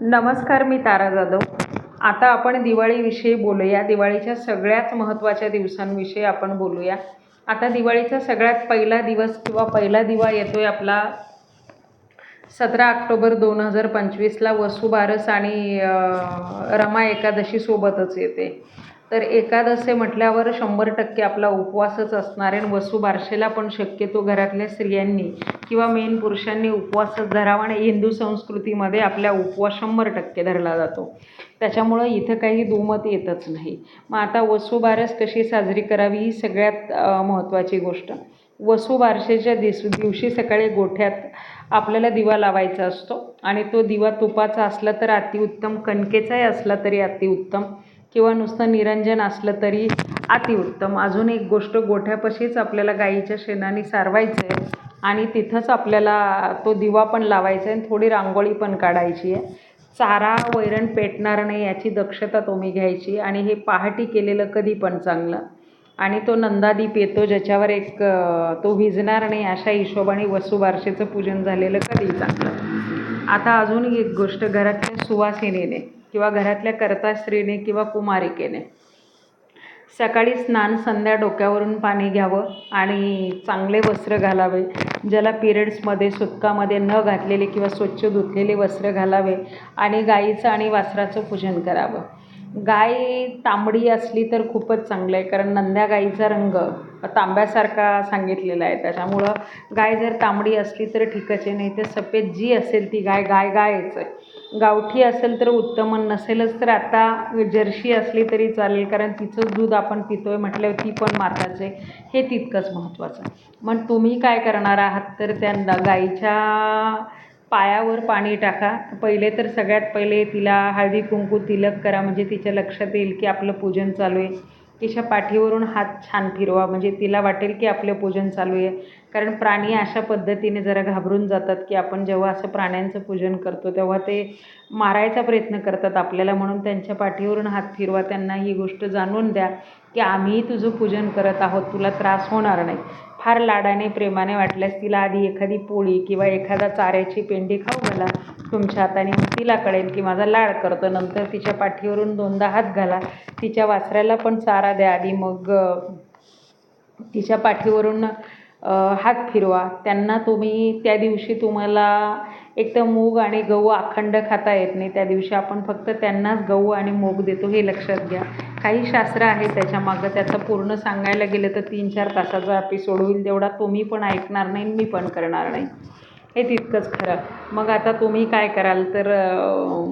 नमस्कार मी तारा जाधव. आता आपण दिवाळीविषयी बोलूया. दिवाळीच्या सगळ्यात महत्त्वाच्या दिवसांविषयी आपण बोलूया. आता दिवाळीचा सगळ्यात पहिला दिवस किंवा पहिला दिवा येतो आहे आपला सतरा ऑक्टोबर दोन हजार पंचवीसला. वसुबारस आणि रमा एकादशीसोबतच येते. तर एकादसे म्हटल्यावर शंभर टक्के आपला उपवासच असणार आहे. वसू बारशेला पण शक्यतो घरातल्या स्त्रियांनी किंवा मेन पुरुषांनी उपवासच धरावा आणि हिंदू संस्कृतीमध्ये आपल्या उपवास शंभर टक्के धरला जातो. त्याच्यामुळं इथं काही दुमत येतच नाही. मग आता वसुबारस कशी साजरी करावी ही सगळ्यात महत्त्वाची गोष्ट. वसुबारसेच्या दिस दिवशी सकाळी गोठ्यात आपल्याला दिवा लावायचा असतो. आणि तो दिवा तुपाचा असला तर अतिउत्तम कणकेचाही असला तरी अतिउत्तम. किंवा नुसतं निरंजन असलं तरी अतिउत्तम. अजून एक गोष्ट गोठ्यापाशीच आपल्याला गाईच्या शेणाने सारवायचं आहे आणि तिथंच आपल्याला तो दिवा पण लावायचा आहे आणि थोडी रांगोळी पण काढायची आहे चारा वैरण पेटणार नाही याची दक्षता तुम्ही घ्यायची आणि हे पहाटी केलेलं कधी पण चांगलं. आणि तो नंदादीप येतो ज्याच्यावर एक तो विझणार नाही अशा हिशोबाने वसुबारशेचं पूजन झालेलं कधी चांगलं. आता अजून एक गोष्ट घरातल्या सुवासिनीने किंवा घरातल्या कर्ता स्त्रीने किंवा कुमारिकेने. सकाळी स्नान संध्या डोक्यावरून पाणी घ्यावं आणि चांगले वस्त्र घालावे ज्याला पिरियड्समध्ये सुतकामध्ये न घातलेले किंवा स्वच्छ धुतलेले वस्त्र घालावे आणि गाईचं आणि वासराचं पूजन करावं. गाय तांबडी असली तर खूपच चांगलं आहे कारण नंद्या गाईचा रंग तांब्यासारखा सांगितलेला आहे. त्याच्यामुळं गाय जर तांबडी असली तर ठीकच आहे नाही तर सफेद जी असेल ती गाय गाय गायच आहे. गावठी असेल तर उत्तम नसेलच तर आता जर्शी असली तरी चालेल कारण तिचं दूध आपण पितो आहे म्हटल्यावर ती पण माताचे आहे. हे तितकंच महत्त्वाचं मग तुम्ही काय करणार आहात? तर त्या गाईच्या पायावर पाणी टाका. पहिले तर सगळ्यात पहिले तिला हळदी कुंकू तिलक करा म्हणजे तिच्या लक्षात येईल की आपलं पूजन चालू आहे. तिच्या पाठीवरून हात छान फिरवा म्हणजे तिला वाटेल की आपलं पूजन चालू आहे. कारण प्राणी अशा पद्धतीने जरा घाबरून जातात की आपण जेव्हा असं प्राण्यांचं पूजन करतो तेव्हा ते मारायचा प्रयत्न करतात आपल्याला. म्हणून त्यांच्या पाठीवरून हात फिरवा त्यांना ही गोष्ट जाणून द्या की आम्ही तुझं पूजन करत आहोत तुला त्रास होणार नाही. फार लाडाने प्रेमाने वाटल्यास तिला आधी एखादी पोळी किंवा एखादा चाऱ्याची पेंडी खाऊ घाला. तुमच्या हाताने तिला कळेल की माझा लाड करतो. नंतर तिच्या पाठीवरून दोनदा हात घाला. तिच्या वासऱ्याला पण चारा द्या. आधी मग तिच्या पाठीवरून हात फिरवा. त्यांना तुम्ही त्या दिवशी तुम्हाला एक तर मूग आणि गहू अखंड खाता येत नाही. त्या दिवशी आपण फक्त त्यांनाच गहू आणि मूग देतो हे लक्षात घ्या. काही शास्त्र आहे त्याच्यामागं त्याचं पूर्ण सांगायला गेलं तर तीन चार तासाचा एपिसोड होईल. तेवढा तुम्ही पण ऐकणार नाही मी पण करणार नाही. हे तितकंच खरं. मग आता तुम्ही काय कराल? तर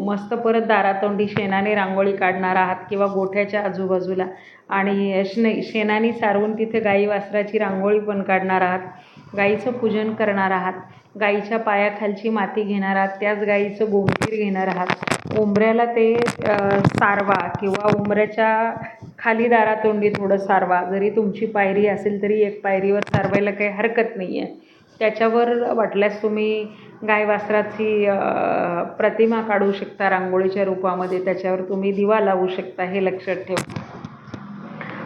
मस्त परत दारातोंडी शेणाने रांगोळी काढणार आहात किंवा गोठ्याच्या आजूबाजूला. आणि शे शेणाने सारवून तिथे गाई वासराची रांगोळी पण काढणार आहात. गाईचं पूजन करणार आहात. गाईच्या पायाखालची माती घेणार आहात. त्याच गाईचं गोमतीर घेणार आहात. उंबऱ्याला ते सारवा किंवा उंबऱ्याच्या खाली दारातोंडी थोडं सारवा. जरी तुमची पायरी असेल तरी एक पायरीवर सारवायला काही हरकत नाही आहे त्याच्यावर वाटल्यास तुम्ही गाय वासराची प्रतिमा काढू शकता रांगोळीच्या रूपामध्ये. त्याच्यावर तुम्ही दिवा लावू शकता हे लक्षात ठेवा.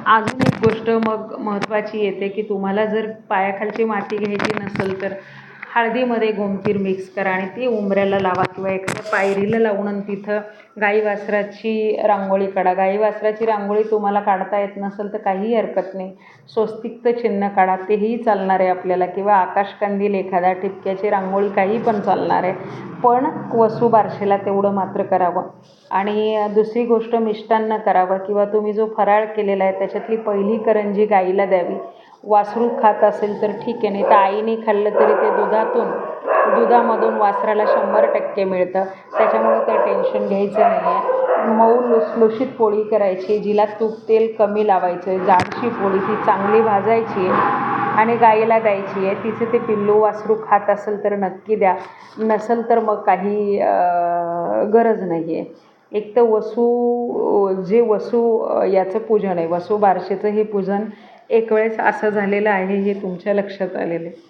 अजून एक गोष्ट मग महत्त्वाची येते की तुम्हाला जर पायाखालची माती घ्यायची नसेल तर हळदीमध्ये गोमतीर मिक्स करा आणि ती उंबऱ्याला लावा किंवा एखाद्या पायरीला लावून आणि तिथं गाई वासराची रांगोळी काढा. गाई वासराची रांगोळी तुम्हाला काढता येत नसेल तर काहीही हरकत नाही. स्वस्तिकचं चिन्ह काढा तेही चालणार आहे आपल्याला किंवा आकाशकंदील एखाद्या ठिपक्याची रांगोळी काही पण चालणार. आहे पण वसुबारसेला तेवढं मात्र करावं. आणि दुसरी गोष्ट मिष्टान्न करावं किंवा तुम्ही जो फराळ केलेला आहे त्याच्यातली पहिली करंजी गाईला द्यावी. वासरू खात असेल तर ठीक आहे नाही तर आईने खाल्लं तरी ते दुधातून दुधामधून वासराला शंभर टक्के मिळतं. त्याच्यामुळे ते टेन्शन घ्यायचं नाही आहे मऊ लुसलुशीत पोळी करायची जिला तूप तेल कमी लावायचं आहे जाडशी पोळी ती चांगली भाजायची आहे आणि गाईला द्यायची. आहे तिचं ते पिल्लू वासरू खात असेल तर नक्की द्या. नसेल तर मग काही गरज नाही आहे एक तर वसू जे वसू याचं पूजन आहे. वसू बारशेचं हे पूजन एक वेळेस असं झालेलं आहे हे तुमच्या लक्षात आलेलं आहे.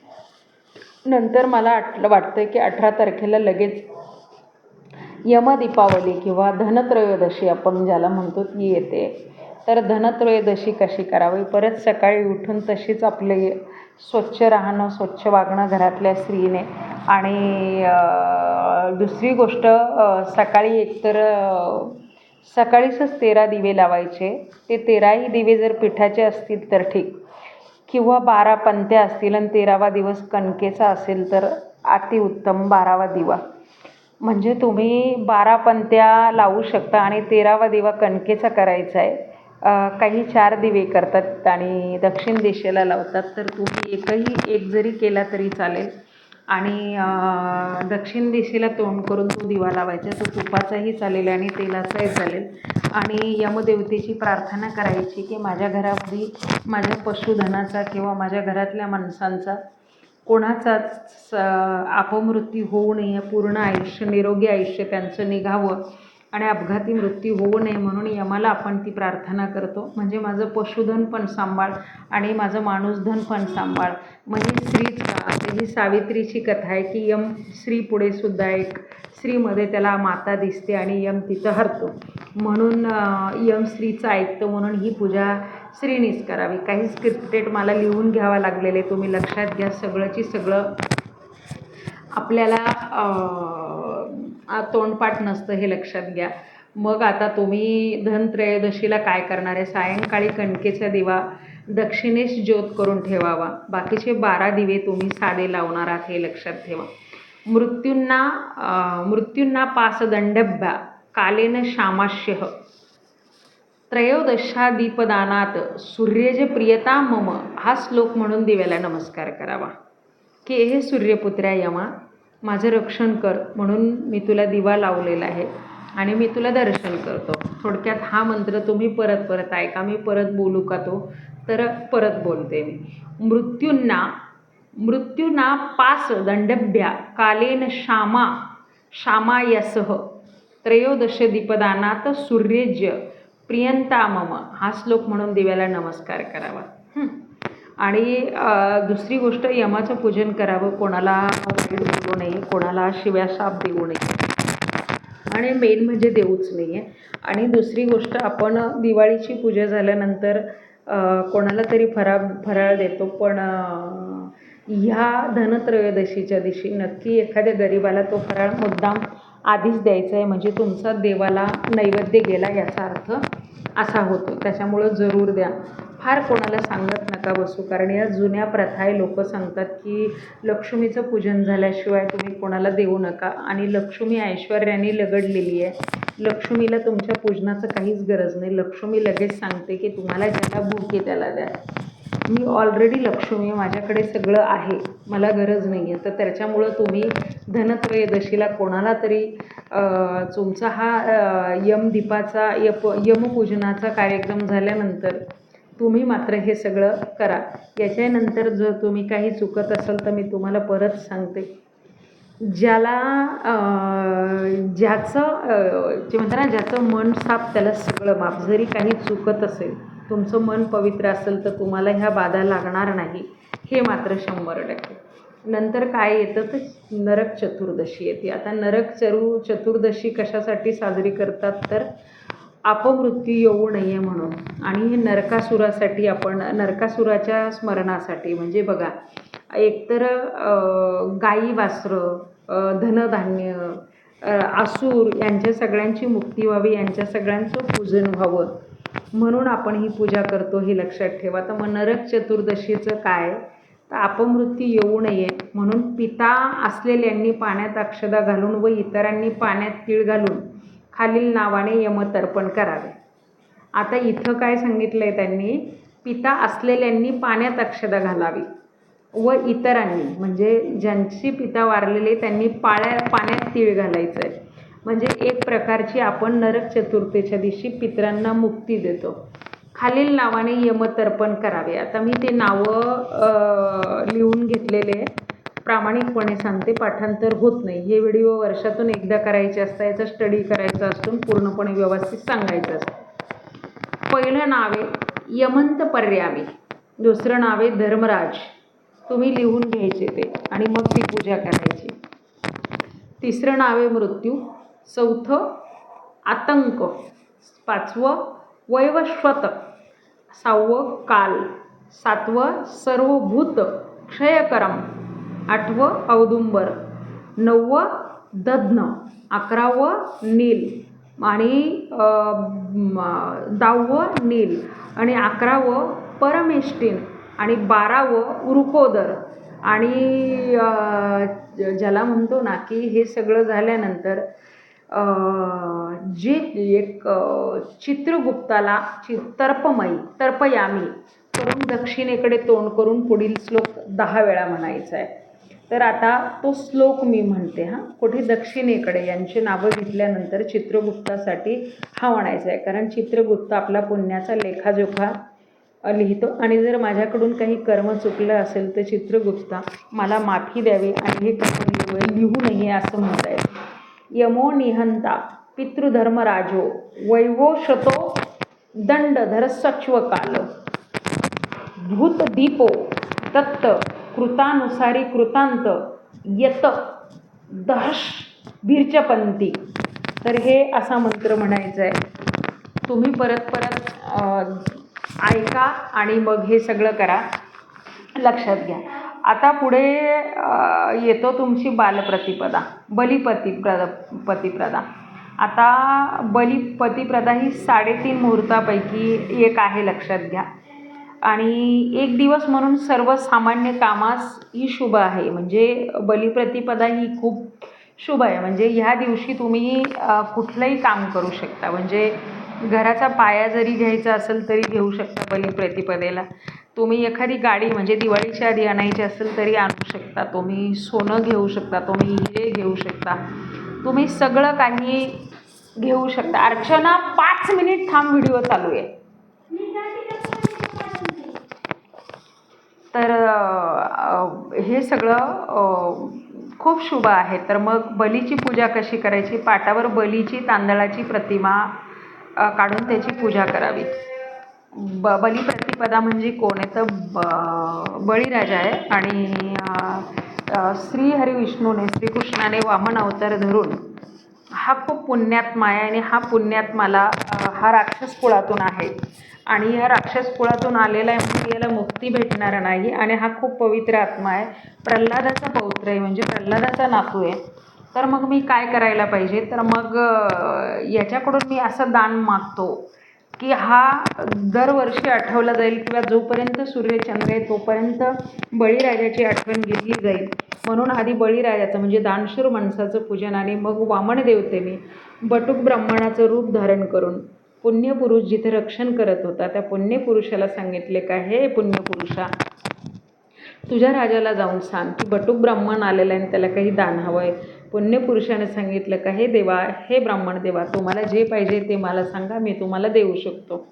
नंतर मला आट वाटतं की अठरा तारखेला लगेच यमदीपावली किंवा धनत्रयोदशी आपण ज्याला म्हणतो ती येते. तर धनत्रयोदशी कशी करावी? परत सकाळी उठून तशीच आपले स्वच्छ राहणं स्वच्छ वागणं घरातल्या स्त्रीने. आणि दुसरी गोष्ट सकाळी एकतर अं, तेरा दिवे लावायचे. ते तेराही दिवे जर पिठाचे असतील तर ठीक. किंवा बारा पंत्या असतील आणि तेरावा दिवस कणकेचा असेल तर अतिउत्तम बारावा दिवा. म्हणजे तुम्ही बारा पंत्या लावू शकता आणि तेरावा दिवा कणकेचा करायचा आहे. काही चार दिवे करतात आणि दक्षिण दिशेला लावतात. तर तुम्ही एकही एक जरी केला तरी चालेल. आणि दक्षिण दिशेला तोंड करून तो दिवा लावायचा तो तुपाचाही चालेल आणि तेलाचाही चालेल. आणि यमदेवतेची प्रार्थना करायची की माझ्या घरामध्ये माझ्या पशुधनाचा किंवा माझ्या घरातल्या माणसांचा कोणाचाच स अपमृत्यू होऊ नये पूर्ण आयुष्य निरोगी आयुष्य त्यांचं निघावं. आणि अपघाती मृत्यू होऊ नये म्हणून यमाला आपण ती प्रार्थना करतो. म्हणजे माझं पशुधन पण सांभाळ आणि माझं माणूसधन पण सांभाळ. म्हणजे स्त्रीच ही सावित्रीची कथा आहे की यम स्त्री पुढे सुद्धा एक स्त्रीमध्ये त्याला माता दिसते आणि यम तिथं हरतो. म्हणून यम स्त्रीचं ऐकतो म्हणून ही पूजा स्त्रीनीच करावी. काही स्क्रिप्टेड मला लिहून घ्यावा लागलेले तुम्ही लक्षात घ्या. सगळंची सगळं आपल्याला आ- तोंडपाठ नसतं हे लक्षात घ्या. मग आता तुम्ही धनत्रयोदशीला काय करणार आहे? सायंकाळी कणकेचा दिवा दक्षिणेश ज्योत करून ठेवावा. बाकीचे बारा दिवे तुम्ही साधे लावणार आहात हे लक्षात ठेवा. मृत्यूंना मृत्यूंना पासदंडभ्या कालेन शामाश्यः. त्रयोदशादीपदानात सूर्यज प्रियता मम हा श्लोक म्हणून दिव्याला नमस्कार करावा. की हे सूर्यपुत्र्या यमा? माझं रक्षण कर म्हणून मी तुला दिवा लावलेला आहे आणि मी तुला दर्शन करतो. थोडक्यात हा मंत्र तुम्ही परत परत ऐका. मी परत बोलू का तो? तर परत बोलते मी. मृत्यूंना मृत्यूना पास दंडभ्या कालेन श्यामा श्यामायसह त्रयोदश दीपदानात सूर्यज्य प्रियंता मम हा श्लोक म्हणून दिव्याला नमस्कार करावा. हं. आणि दुसरी गोष्ट यमाचं पूजन करावं कोणाला वाईट बोलू नये कोणाला शिव्या शाप देऊ नये. आणि मेन म्हणजे देऊच नाही आहे आणि दुसरी गोष्ट आपण दिवाळीची पूजा झाल्यानंतर कोणाला तरी फरा फराळ देतो पण ह्या धनत्रयोदशीच्या दिवशी नक्की एखाद्या गरिबाला तो फराळ मुद्दाम आधीच द्यायचा आहे म्हणजे तुमचा देवाला नैवेद्य गेला याचा अर्थ असा होतो. त्याच्यामुळं जरूर द्या. फार कोणाला सांगत नका बसू कारण या जुन्या प्रथा आहे लोक सांगतात की लक्ष्मीचं पूजन झाल्याशिवाय तुम्ही कोणाला देऊ नका. आणि लक्ष्मी ऐश्वर्याने लगडलेली आहे. लक्ष्मीला तुमच्या पूजनाचं काहीच गरज नाही. लक्ष्मी लगेच सांगते की तुम्हाला ज्याला भूक आहे त्याला द्या. मी ऑलरेडी लक्ष्मी माझ्याकडे सगळं आहे. मला गरज नाही आहे तर त्याच्यामुळं तुम्ही धनत्रयोदशीला कोणाला तरी तुमचा हा यमदीपाचा यप यमपूजनाचा कार्यक्रम झाल्यानंतर तुम्ही मात्र हे सगळं करा. याच्यानंतर जर तुम्ही काही चुकत असाल तर मी तुम्हाला परत सांगते. ज्याला ज्याचं जे म्हणतात ना ज्याचं मन साफ त्याला सगळं माफ. जरी काही चुकत असेल तुमचं मन पवित्र असेल तर तुम्हाला ह्या बाधा लागणार नाही. हे मात्र शंभर टक्के. नंतर काय येतं तर नरक चतुर्दशी येते. आता नरक चरु चतुर्दशी कशासाठी साजरी करतात तर अपमृत्यू येऊ नये म्हणून. आणि हे नरकासुरासाठी आपण नरकासुराच्या स्मरणासाठी. म्हणजे बघा एकतर गाई वासरं धनधान्य आसूर असुर यांच्या सगळ्यांची मुक्ती व्हावी यांच्या सगळ्यांचं पूजन व्हावं म्हणून आपण ही पूजा करतो हे लक्षात ठेवा. तर मग नरक चतुर्दशीचं काय? तर अपमृत्यू येऊ नये म्हणून पिता असलेल्यांनी पाण्यात अक्षदा घालून व इतरांनी पाण्यात तीळ घालून खालील नावाने यमतर्पण करावे. आता इथं काय सांगितलं आहे त्यांनी? पिता असलेल्यांनी पाण्यात अक्षदा घालावी व इतरांनी म्हणजे ज्यांची पिता वारलेले त्यांनी पाळ्या पाण्यात तीळ घालायचं आहे म्हणजे एक प्रकारची आपण नरक चतुर्थीच्या दिवशी पितरांना मुक्ती देतो. खालील नावाने यमतर्पण करावे. आता मी ते नावं लिहून घेतलेले आहे. प्रामाणिकपणे सांगते पाठांतर होत नाही. हे व्हिडिओ वर्षातून एकदा करायचे असता याचा स्टडी करायचा असतो पूर्णपणे व्यवस्थित सांगायचं असतं. पहिलं नाव आहे यमंत पर्यामी दुसरं नाव आहे धर्मराज. तुम्ही लिहून घ्यायचे ते आणि मग ती पूजा करायची. तिसरं नाव आहे मृत्यू चौथं आतंक पाचवं वैवश्वत सहावं काल सातवं सर्वभूत क्षयकरम. आठवं औदुंबर. नववं दध्न. अकरावं नील. आणि दहावं नील. आणि अकरावं परमेष्टीन. आणि बारावं उरुकोदर. आणि ज्याला म्हणतो ना की हे सगळं झाल्यानंतर जे एक चित्रगुप्ताला चि तर्पमयी तर्पयामी करून दक्षिणेकडे तोंड करून पुढील श्लोक दहा वेळा म्हणायचा आहे. तर आता तो श्लोक मी म्हणते हां. कुठे दक्षिणेकडे यांची नावं घेतल्यानंतर चित्रगुप्तासाठी हा म्हणायचा आहे. कारण चित्रगुप्त आपला पुण्याचा लेखाजोखा लिहितो. आणि जर माझ्याकडून काही कर्म चुकलं असेल तर चित्रगुप्ता मला माफी द्यावी आणि हे कर्म लिहू लिहू नये असं म्हणता येईल यमो निहंता पितृधर्मराजो वैवोशतो दंडधर सच्वकाल भूतदीपो दत्त कृतानुसारी कृतांत यत दहश भिर्चपंती तर हे असा मंत्र म्हणायचा आहे. तुम्ही परत परत ऐका आणि मग हे सगळं करा. लक्षात घ्या. आता पुढे येतो तुमची बालप्रतिपदा बलिपतिप्रदा. पतिप्रदा आता बलिपतिप्रदा ही साडेतीन मुहूर्तापैकी एक आहे लक्षात घ्या. आणि एक दिवस म्हणून सर्वसामान्य कामास ही शुभ आहे. म्हणजे बलिप्रतिपदा ही खूप शुभ आहे. म्हणजे ह्या दिवशी तुम्ही कुठलंही काम करू शकता. म्हणजे घराचा पाया जरी घ्यायचा असेल तरी घेऊ शकता बलिप्रतिपदेला. तुम्ही एखादी गाडी म्हणजे दिवाळीच्या आधी आणायची असेल तरी आणू शकता. तुम्ही सोनं घेऊ शकता तुम्ही हिरे घेऊ शकता. तुम्ही सगळं काही घेऊ शकता. अर्चना पाच मिनिट थांब व्हिडिओ चालू आहे. तर हे सगळं खूप शुभ आहे. तर मग बलीची पूजा कशी करायची? पाटावर बलीची तांदळाची प्रतिमा काढून त्याची पूजा करावी. ब बलिप्रतिपदा म्हणजे कोण आहे? तर ब बळीराजा आहे. आणि अ, श्री हरिविष्णूने श्रीकृष्णाने वामन अवतार धरून हा खूप पुण्यात्मा आहे आणि हा पुण्यात्माला अ, हा राक्षस कुळातून आहे. आणि या राक्षस कुळातून आलेला आहे म्हणजे याला मुक्ती भेटणार नाही आणि हा खूप पवित्र आत्मा आहे. प्रल्हादाचा पौत्र आहे म्हणजे प्रल्हादाचा नातू आहे. तर मग मी काय करायला पाहिजे? तर मग याच्याकडून मी असं दान मागतो की हा दरवर्षी आठवला जाईल किंवा जोपर्यंत सूर्यचंद्र आहे तोपर्यंत बळीराजाची आठवण घेतली जाईल. म्हणून आधी बळीराजाचं म्हणजे दानशूर माणसाचं पूजन आणि मग वामन देवतेने बटुक ब्राह्मणाचं रूप धारण करून पुण्यपुरुष जिथे रक्षण करत होता त्या पुण्यपुरुषाला सांगितले का हे पुण्यपुरुषा तुझ्या राजाला जाऊन सांग. की बटुक ब्राह्मण आलेला आहे आणि त्याला काही दान हवं आहे पुण्यपुरुषाने सांगितलं का हे देवा हे ब्राह्मण देवा तुम्हाला जे पाहिजे ते मला सांगा मी तुम्हाला देऊ शकतो.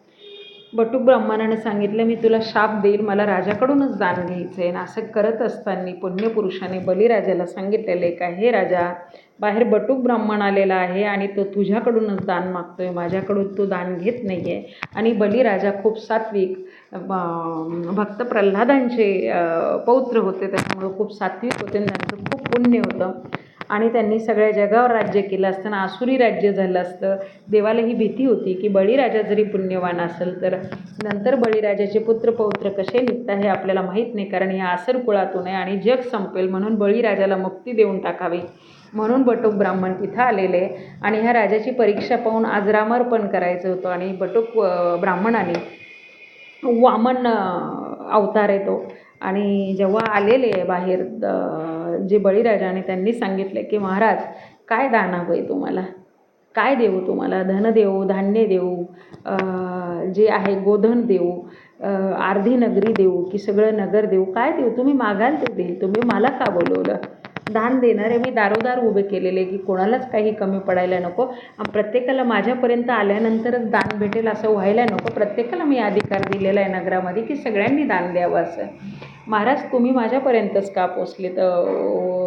बटुक ब्राह्मणाने सांगितलं मी तुला शाप देईल मला राजाकडूनच दान घ्यायचं आहे आणि असं करत असताना पुण्यपुरुषाने बलिराजाला सांगितलेलं आहे का हे राजा बाहेर बटुक ब्राह्मण आलेला आहे आणि तो तुझ्याकडूनच दान मागतो आहे माझ्याकडून तो दान घेत नाही आहे आणि बलिराजा खूप सात्विक भक्त प्रल्हादांचे पौत्र होते त्याच्यामुळं खूप सात्विक होते आणि त्यांचं खूप पुण्य होतं. आणि त्यांनी सगळ्या जगावर राज्य केलं असताना आसुरी राज्य झालं असतं. देवाला ही भीती होती की बळीराजा जरी पुण्यवान असेल तर नंतर बळीराजाचे पुत्र पौत्र कसे निघतात हे आपल्याला माहीत नाही कारण हे आसर कुळातून आहे आणि जग संपेल म्हणून बळीराजाला मुक्ती देऊन टाकावी. म्हणून बटुक ब्राह्मण तिथं आलेले आणि ह्या राजाची परीक्षा पाहून आजरामर्पण करायचं होतं आणि बटुक ब्राह्मणाने वामन अवतार येतो. आणि जेव्हा आलेले बाहेर जे बळीराजाने त्यांनी सांगितले की महाराज काय दान हवं आहे तुम्हाला? काय देऊ तुम्हाला? धन देऊ धान्य देऊ जे आहे गोधन देऊ अर्धी नगरी देऊ की सगळं नगर देऊ? काय देऊ? तुम्ही मागाल ते देईल. तुम्ही मला का बोलवलं? दान देणारे मी दारोदार उभे केलेले की कोणालाच काही कमी पडायला नको. प्रत्येकाला माझ्यापर्यंत आल्यानंतरच दान भेटेल असं व्हायला नको. प्रत्येकाला मी अधिकार दिलेला आहे नगरामध्ये की सगळ्यांनी दान द्यावं असं. महाराज तुम्ही माझ्यापर्यंतच का पोचले तर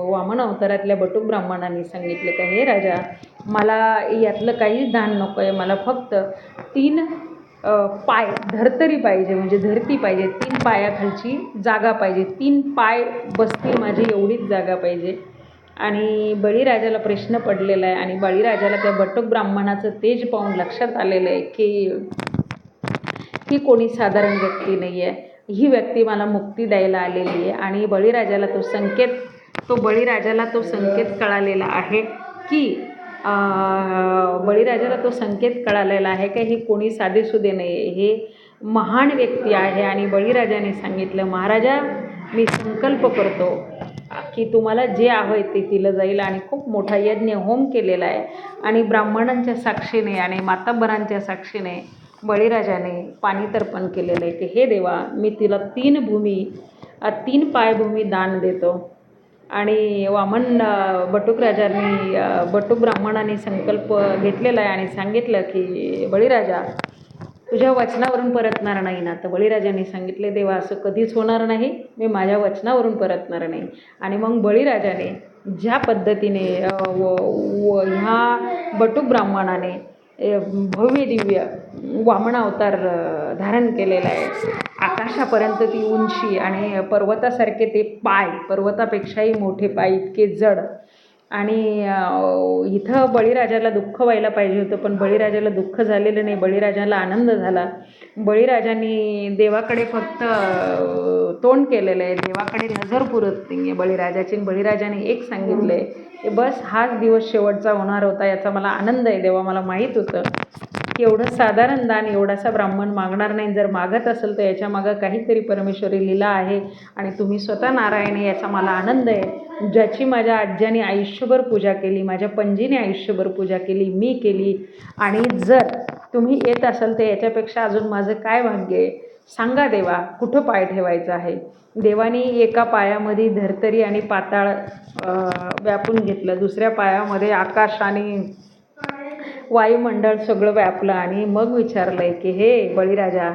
वामन अवतारातल्या बटुक ब्राह्मणांनी सांगितले का हे राजा मला यातलं काहीच दान नको आहे मला फक्त तीन पाय धरतरी पाहिजे म्हणजे धरती पाहिजे तीन पायाखालची जागा पाहिजे तीन पाय बसतील माझी एवढीच जागा पाहिजे. आणि बळीराजाला प्रश्न पडलेला आहे आणि बळीराजाला त्या बटुक ब्राह्मणाचं तेज पाहून लक्षात आलेलं आहे की ही कोणी साधारण व्यक्ती नाही आहे ही व्यक्ती मला मुक्ती द्यायला आलेली आहे आणि बळीराजाला तो संकेत तो बळीराजाला तो संकेत कळालेला आहे की बळीराजाला तो संकेत कळालेला आहे का हे कोणी साधेसुदे नाही. आहे हे महान व्यक्ती आहे आणि बळीराजाने सांगितलं महाराजा मी संकल्प करतो की तुम्हाला जे हवं ते दिलं जाईल आणि खूप मोठा यज्ञ होम केलेला आहे. आणि ब्राह्मणांच्या साक्षीने आणि मातांबरांच्या साक्षीने बळीराजाने पाणी तर्पण केलेलं आहे की हे देवा मी तिला तीन भूमी तीन पायभूमी दान देतो. आणि वामन बटूक बटुक राजांनी बटुक ब्राह्मणाने संकल्प घेतलेला आहे आणि सांगितलं की बळीराजा तुझ्या वचनावरून परतणार नाही ना. तर बळीराजाने सांगितले देवा असं कधीच होणार नाही. मी माझ्या वचनावरून परतणार नाही. आणि मग बळीराजाने ज्या पद्धतीने व व ह्या बटुक ब्राह्मणाने भव्य दिव्य वामन अवतार धारण केलेला आहे आकाशापर्यंत ती उंची आणि पर्वतासारखे ते पाय पर्वतापेक्षाही मोठे पाय इतके जड. आणि इथं बळीराजाला दुःख व्हायला पाहिजे होतं पण बळीराजाला दुःख झालेलं नाही. बळीराजाला आनंद झाला. बळीराजांनी देवाकडे फक्त तोंड केलेलं आहे. देवाकडे नजर पुरत नाही आहे बळीराजाची. आणि बळीराजाने एक सांगितलं आहे की बस हाच दिवस शेवटचा होणार होता याचा मला आनंद आहे देवा मला माहीत होतं. की एवढं साधारण दान एवढासा ब्राह्मण मागणार नाही. जर मागत असेल तर याच्या मागं काहीतरी परमेश्वरी लीला आहे आणि तुम्ही स्वतः नारायण आहे याचा मला आनंद आहे. ज्याची माझ्या आज्याने आयुष्यभर पूजा केली माझ्या पणजीने आयुष्यभर पूजा केली मी केली. आणि जर तुम्ही येत असाल तर याच्यापेक्षा अजून माझं काय भाग्य आहे? सांगा देवा कुठं पाय ठेवायचा आहे? देवानी एका पायामध्ये धर्तरी आणि पाताळ व्यापून घेतलं. दुसऱ्या पायामध्ये आकाश आणि वायुमंडळ सगळं व्यापलं आणि मग विचारलं आहे की हे बळीराजा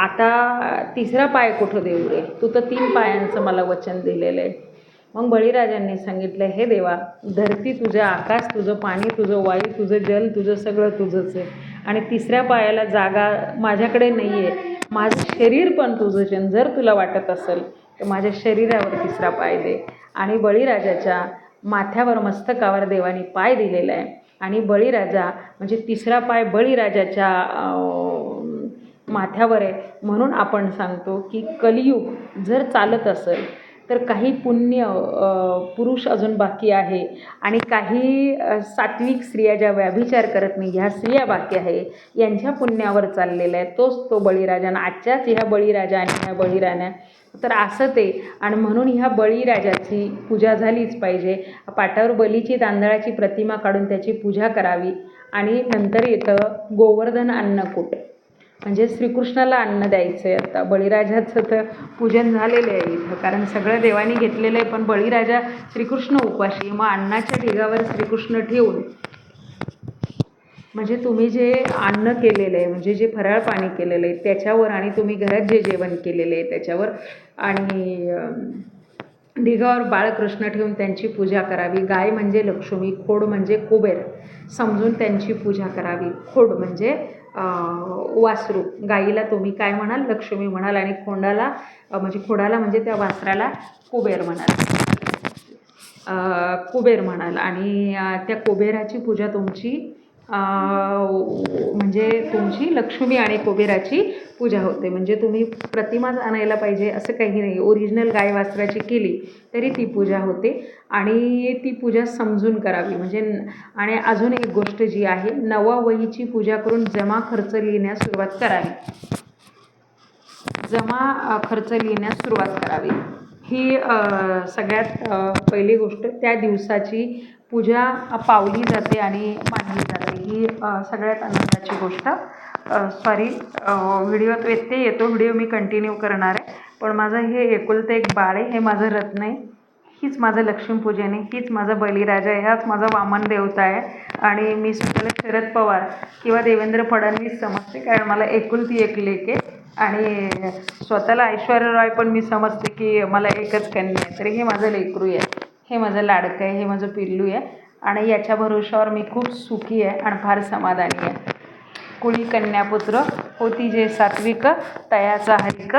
आता तिसरा पाय कुठं देऊ रे? तू तर तीन पायांचं मला वचन दिलेलं आहे मग बळीराजांनी सांगितलं हे देवा धरती तुझं आकाश तुझं पाणी तुझं वायू तुझं जल तुझं सगळं तुझंच आहे. आणि तिसऱ्या पायाला जागा माझ्याकडे नाही आहे माझं शरीर पण तुझंच आहे जर तुला वाटत असेल तर माझ्या शरीरावर तिसरा पाय दे. आणि बळीराजाच्या माथ्यावर मस्तकावर देवानी पाय दिलेला आहे आणि बळीराजा म्हणजे तिसरा पाय बळीराजाच्या माथ्यावर आहे म्हणून आपण सांगतो की कलियुग जर चालत असेल तर काही पुण्य पुरुष अजून बाकी आहे आणि काही सात्विक स्त्रिया ज्या व्याभिचार करत नाही ह्या स्त्रिया बाकी आहे यांच्या पुण्यावर चाललेला आहे तोच तो बळीराजा आणि आजच्याच ह्या बळीराजा आणि ह्या बळीराण्या तर असं ते. आणि म्हणून ह्या बळीराजाची पूजा झालीच पाहिजे. पाटावर बलीची तांदळाची प्रतिमा काढून त्याची पूजा करावी. आणि नंतर येतं गोवर्धन अन्नकूट. म्हणजे श्रीकृष्णाला अन्न द्यायचं आहे आता. बळीराजाचं तर पूजन झालेलं आहे इथं. कारण सगळं देवानी घेतलेलं आहे पण बळीराजा श्रीकृष्ण उपाशी. मग अन्नाच्या ढिगावर श्रीकृष्ण ठेवून म्हणजे तुम्ही जे अन्न केलेलं आहे म्हणजे जे फराळ पाणी केलेलं आहे त्याच्यावर आणि तुम्ही घरात जे जेवण केलेलं आहे त्याच्यावर आणि ढिगावर बाळकृष्ण ठेवून त्यांची पूजा करावी. गाय म्हणजे लक्ष्मी खोड म्हणजे कुबेर. समजून त्यांची पूजा करावी. खोड म्हणजे वासरू. गाईला तुम्ही काय म्हणाल? लक्ष्मी म्हणाल आणि खोंडाला म्हणजे खोडाला म्हणजे त्या वासराला कुबेर म्हणाल. कुबेर म्हणाल. आणि त्या कुबेराची पूजा तुमची म्हणजे तुमची लक्ष्मी आणि कुबेराची पूजा होते. म्हणजे तुम्ही प्रतिमाच आणायला पाहिजे असं काही नाही. ओरिजिनल गाय वासराची केली तरी ती पूजा होते आणि ती पूजा समजून करावी. म्हणजे आणि अजून एक गोष्ट जी आहे नवा वहीची पूजा करून जमा खर्च लिहिण्यास सुरुवात करावी. जमा खर्च लिहिण्यास सुरुवात करावी. ही सगळ्यात पहिली गोष्ट. त्या दिवसाची पूजा पावली जाते आणि मानली जाते ही सगळ्यात आनंदाची गोष्ट. सॉरी व्हिडिओत व्यत्यय येतो व्हिडिओ मी कंटिन्यू करणार आहे. पण माझं हे एकुलतं एक बाळ आहे हे माझं रत्न आहे. हीच माझं लक्ष्मीपूजन आहे हीच माझा बलिराजा आहे हाच माझा वामन देवता आहे. आणि मी स्वतःला शरद पवार किंवा देवेंद्र फडणवीस समजते कारण मला एकुलती एक लेक आहे. आणि स्वतःला ऐश्वर्या रॉय पण मी समजते की मला एकच कन्या आहे. तरी हे माझं लेकरू आहे. हे माझं लाडकं आहे हे माझं पिल्लू आहे. आणि याच्या भरोशावर मी खूप सुखी आहे आणि फार समाधानी आहे. कुळी कन्यापुत्र होती जे सात्विक तयाचा हरिक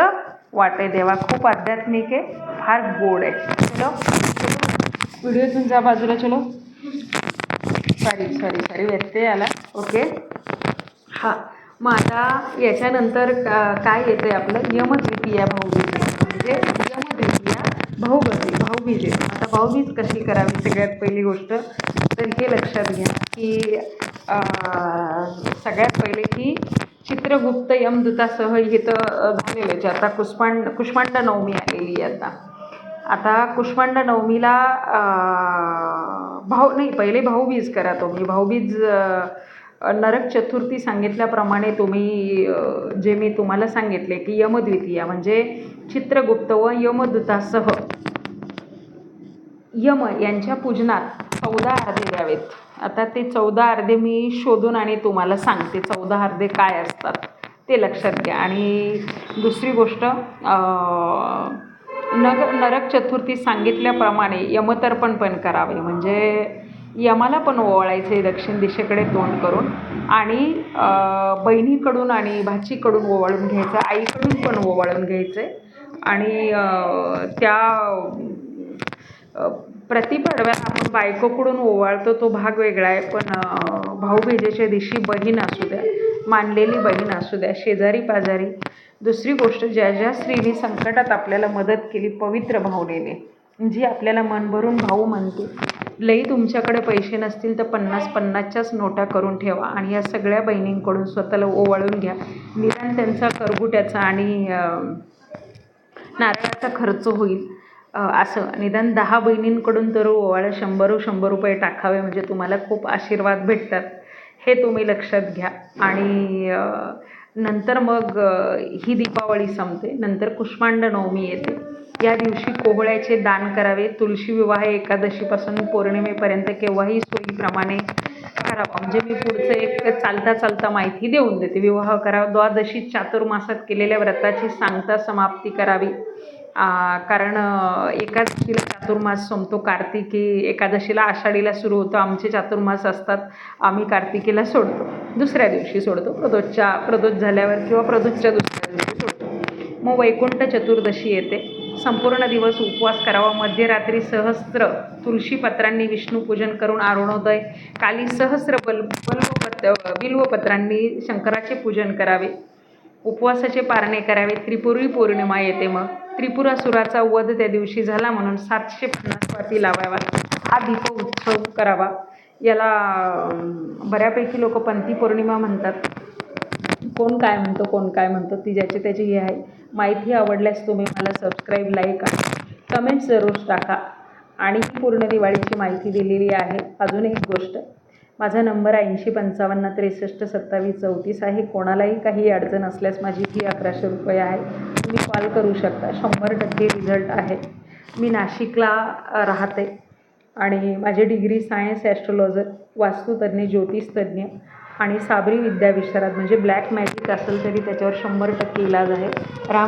वाटे देवा खूप आध्यात्मिक आहे फार गोड आहे. चलो. व्हिडिओ तुमचा बाजूला चलो. सॉरी सॉरी सॉरी व्यत्यय आला. ओके हां मग आता याच्यानंतर का काय येतं आहे आपलं यमद्वितीया भाऊबीज म्हणजे यमद्वितीया भाऊबीज आहे आता भाऊबीज कशी करावी सगळ्यात पहिली गोष्ट? तर हे लक्षात घ्या की सगळ्यात पहिले की चित्रगुप्त यमदूतासह इथं झालेलं आहे. आता कुष्मांड कुष्मांड नवमी आलेली आहे आता. आता कुष्मांड नवमीला भाऊ नाही पहिले भाऊबीज करा तुम्ही. भाऊबीज नरक चतुर्थी सांगितल्याप्रमाणे तुम्ही जे मी तुम्हाला सांगितले की यमद्वितीया म्हणजे चित्रगुप्त व यमदूतासह. यम यांच्या पूजनात चौदा अर्धे द्यावेत. आता ते चौदा अर्धे मी शोधून आणि तुम्हाला सांगते. चौदा अर्धे काय असतात ते लक्षात घ्या. आणि दुसरी गोष्ट नग नरक चतुर्थी सांगितल्याप्रमाणे यमतर्पण पण करावे. म्हणजे यमाला पण ओवाळायचे दक्षिण दिशेकडे तोंड करून आणि बहिणीकडून आणि भाचीकडून ओवाळून घ्यायचं आईकडून पण ओवाळून घ्यायचं. आणि त्या अ, प्रतिपडव्याला आपण बायकोकडून ओवाळतो तो भाग वेगळा आहे. पण भाऊबीजेच्या दिवशी बहीण असू द्या मानलेली बहीण असू द्या शेजारी पाजारी दुसरी गोष्ट ज्या ज्या स्त्रीने संकटात आपल्याला मदत केली पवित्र भावनेने जी आपल्याला मन भरून भाऊ म्हणते लई तुमच्याकडे पैसे नसतील तर पन्नास पन्नासच्याच नोटा करून ठेवा आणि या सगळ्या बहिणींकडून स्वतःला ओवाळून घ्या. निदान त्यांचा करगुट्याचा आणि नारळाचा खर्च होईल असं. निदान दहा बहिणींकडून तर ओवाळा शंभर शंभर रुपये टाकावे म्हणजे तुम्हाला खूप आशीर्वाद भेटतात. हे तुम्ही लक्षात घ्या. आणि नंतर मग ही दीपावली संपते. नंतर कुष्मांड नवमी येते. या दिवशी कोहळ्याचे दान करावे. तुळशी विवाह एकादशीपासून पौर्णिमेपर्यंत केव्हाही सोयीप्रमाणे करावा. म्हणजे मी पुढचं एक चालता चालता माहिती देऊन देते. विवाह करावा. द्वादशी चातुर्मासात केलेल्या व्रताची सांगता समाप्ती करावी. कारण एकादशीला चातुर्मास संपतो. कार्तिकी एकादशीला आषाढीला सुरू होतो. आमचे चातुर्मास असतात. आम्ही कार्तिकीला सोडतो. दुसऱ्या दिवशी सोडतो. प्रदोषच्या प्रदोष झाल्यावर किंवा प्रदोषच्या दुसऱ्या दिवशी सोडतो. मग वैकुंठ चतुर्दशी येते. संपूर्ण दिवस उपवास करावा. मध्यरात्री सहस्त्र तुळशीपत्रांनी विष्णूपूजन करून अरुणोदय काली सहस्र बल बल्वपत्र बिल्वपत्रांनी शंकराचे पूजन करावे. उपवासाचे पारणे करावे. त्रिपुरी पौर्णिमा येते मग. त्रिपुरासुराचा वध त्या दिवशी झाला म्हणून सातशे पन्नास वाती लावाव्यात. हा दीप उत्सव करावा. याला बऱ्यापैकी लोक पंथी पौर्णिमा म्हणतात. कोण काय म्हणतो कोण काय म्हणतो ती ज्याची त्याची हे आहे. माहिती आवडल्यास तुम्ही मला सबस्क्राईब लाईक आणि कमेंट्स जरूर टाका. आणि पूर्ण दिवाळीची माहिती दिलेली आहे. अजून एक गोष्ट माझा नंबर ऐंशी पंचावन्न त्रेसष्ट सत्तावीस चौतीस आहे. कोणालाही काही अडचण असल्यास माझी फी अकराशे रुपये आहे. तुम्ही कॉल करू शकता. शंभर टक्के रिझल्ट आहे. मी नाशिकला राहते. आणि माझी डिग्री सायन्स ॲस्ट्रॉलॉजर वास्तुतज्ञ ज्योतिषतज्ञ आणि साबरी विद्याविशारद म्हणजे ब्लॅक मॅजिक असेल तरी त्याच्यावर शंभर टक्के इलाज आहे. राम